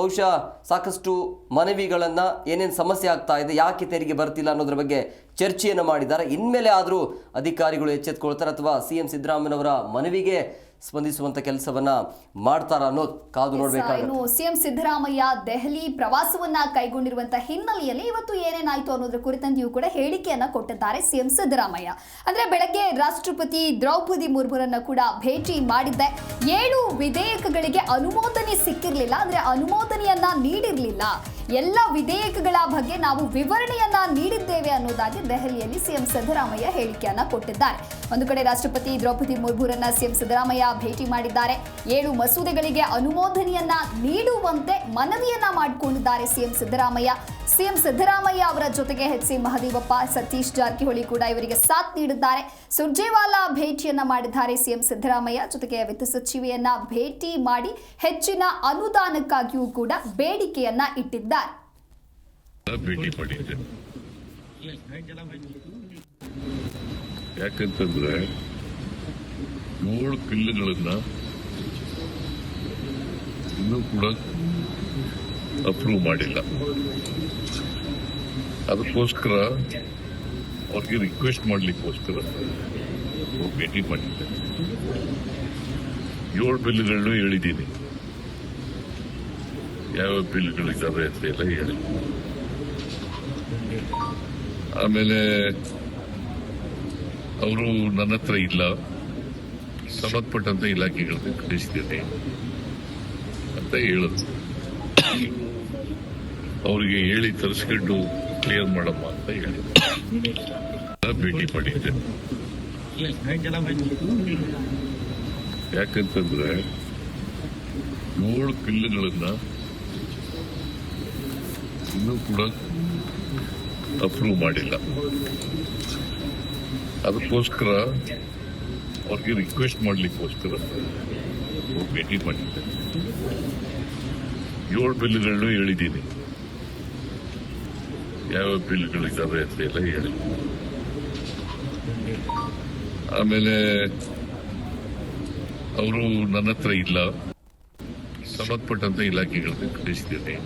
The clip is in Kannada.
ಬಹುಶಃ ಸಾಕಷ್ಟು ಮನವಿಗಳನ್ನು ಏನೇನು ಸಮಸ್ಯೆ ಆಗ್ತಾ ಇದೆ, ಯಾಕೆ ತೆರಿಗೆ ಬರ್ತಿಲ್ಲ ಅನ್ನೋದ್ರ ಬಗ್ಗೆ ಚರ್ಚೆಯನ್ನು ಮಾಡಿದ್ದಾರೆ. ಇನ್ಮೇಲೆ ಆದರೂ ಅಧಿಕಾರಿಗಳು ಎಚ್ಚೆತ್ಕೊಳ್ತಾರೆ ಅಥವಾ ಸಿ ಎಂ ಸಿದ್ದರಾಮಯ್ಯನವರ ಮನವಿಗೆ ಸ್ಪಂದಿಸುವಂತ ಕೆಲಸವನ್ನ ಮಾಡ್ತಾರ ಅನ್ನೋದು ಕಾದು ನೋಡಬೇಕು ಇನ್ನು ಸಿಎಂ ಸಿದ್ದರಾಮಯ್ಯ ದೆಹಲಿ ಪ್ರವಾಸವನ್ನ ಕೈಗೊಂಡಿರುವಂತಹ ಹಿನ್ನೆಲೆಯಲ್ಲಿ ಇವತ್ತು ಏನೇನಾಯ್ತು ಅನ್ನೋದ್ರ ಕುರಿತಂತೆಯೂ ಕೂಡ ಹೇಳಿಕೆಯನ್ನ ಕೊಟ್ಟಿದ್ದಾರೆ ಸಿಎಂ ಸಿದ್ದರಾಮಯ್ಯ. ಅಂದ್ರೆ ಬೆಳಗ್ಗೆ ರಾಷ್ಟ್ರಪತಿ ದ್ರೌಪದಿ ಮುರ್ಮುರನ್ನ ಕೂಡ ಭೇಟಿ ಮಾಡಿದ್ದೆ. ಏಳು ವಿಧೇಯಕಗಳಿಗೆ ಅನುಮೋದನೆ ಸಿಕ್ಕಿರ್ಲಿಲ್ಲ ಅಂದ್ರೆ ಅನುಮೋದನೆಯನ್ನ ನೀಡಿರ್ಲಿಲ್ಲ. ಎಲ್ಲ ವಿಧೇಯಕಗಳ ಬಗ್ಗೆ ನಾವು ವಿವರಣೆಯನ್ನ ನೀಡಿದ್ದೇವೆ ಅನ್ನೋದಾಗಿ ದೆಹಲಿಯಲ್ಲಿ ಸಿಎಂ ಸಿದ್ದರಾಮಯ್ಯ ಹೇಳಿಕೆಯನ್ನ ಕೊಟ್ಟಿದ್ದಾರೆ. ಒಂದು ಕಡೆ ರಾಷ್ಟ್ರಪತಿ ದ್ರೌಪದಿ ಮುರ್ಮುರನ್ನ ಸಿಎಂ ಸಿದ್ದರಾಮಯ್ಯ ಭೇಟಿ ಮಾಡಿದ್ದಾರೆ. ಏಳು ಮಸೂದೆಗಳಿಗೆ ಅನುಮೋದನೆಯನ್ನ ನೀಡುವಂತೆ ಮನವಿಯನ್ನ ಮಾಡಿಕೊಂಡಿದ್ದಾರೆ ಸಿಎಂ ಸಿದ್ದರಾಮಯ್ಯ. ಸಿಎಂ ಸಿದ್ದರಾಮಯ್ಯ ಅವರ ಜೊತೆಗೆ ಎಚ್ ಸಿ ಮಹದೇವಪ್ಪ, ಸತೀಶ್ ಜಾರಕಿಹೊಳಿ ಕೂಡ ಇವರಿಗೆ ಸಾಥ್ ನೀಡಿದ್ದಾರೆ. ಸುರ್ಜೇವಾಲಾ ಭೇಟಿಯನ್ನ ಮಾಡಿದ್ದಾರೆ ಸಿಎಂ ಸಿದ್ದರಾಮಯ್ಯ. ಜೊತೆಗೆ ವಿತ್ತ ಸಚಿವೆಯನ್ನ ಭೇಟಿ ಮಾಡಿ ಹೆಚ್ಚಿನ ಅನುದಾನಕ್ಕಾಗಿಯೂ ಕೂಡ ಬೇಡಿಕೆಯನ್ನ ಇಟ್ಟಿದ್ದಾರೆ. ಯಾಕಂತಂದ್ರೆ ಏಳು ಕಿಲ್ಲುಗಳನ್ನ ಇನ್ನೂ ಕೂಡ ಅಪ್ರೂವ್ ಮಾಡಿಲ್ಲ. ಅದಕ್ಕೋಸ್ಕರ ಅವ್ರಿಗೆ ರಿಕ್ವೆಸ್ಟ್ ಮಾಡ್ಲಿಕ್ಕೋಸ್ಕರ ಭೇಟಿ ಮಾಡಿದ್ದೆ. ಏಳು ಬಿಲ್ಗಳನ್ನು ಹೇಳಿದ್ದೀನಿ. ಯಾವ ಬಿಲ್ಗಳಿದ್ದಾವೆ ಅಂತ ಎಲ್ಲ ಹೇಳಿ. ಆಮೇಲೆ ಅವರು ನನ್ನ ಹತ್ರ ಇಲ್ಲ. ಸಂಬಂಧಪಟ್ಟಂತ ಇಲಾಖೆಗಳಿಗೆ ಕಳಿಸ್ತೇನೆ ಅಂತ ಹೇಳಿದ್ರು ಅವರಿಗೆ ಹೇಳಿ ತರಿಸ್ಕೊಂಡು ಕ್ಲಿಯರ್ ಮಾಡಮ್ಮ ಅಂತ ಹೇಳಿ. ಭೇಟಿ ಮಾಡಿದ್ದೆ. ಯಾಕಂತಂದ್ರೆ ಏಳು ಬಿಲ್ಗಳನ್ನ ಇನ್ನೂ ಕೂಡ ಅಪ್ರೂವ್ ಮಾಡಿಲ್ಲ. ಅದಕ್ಕೋಸ್ಕರ ಅವ್ರಿಗೆ ರಿಕ್ವೆಸ್ಟ್ ಮಾಡಲಿಕ್ಕೋಸ್ಕರ ಭೇಟಿ ಮಾಡಿದ್ದೆ. ಏಳು ಬಿಲ್ಗಳನ್ನು ಹೇಳಿದ್ದೀನಿ. ಯಾವ ಬಿಲ್ಗಳಿದ್ದಾವೆ ಅಂತ ಎಲ್ಲ ಹೇಳಿ. ಆಮೇಲೆ ಅವರು ನನ್ನ ಹತ್ರ ಇಲ್ಲ. ಸಂಬಂಧಪಟ್ಟಂತ ಇಲಾಖೆಗಳಿಗೆ ಕಳಿಸ್ತೀನಿ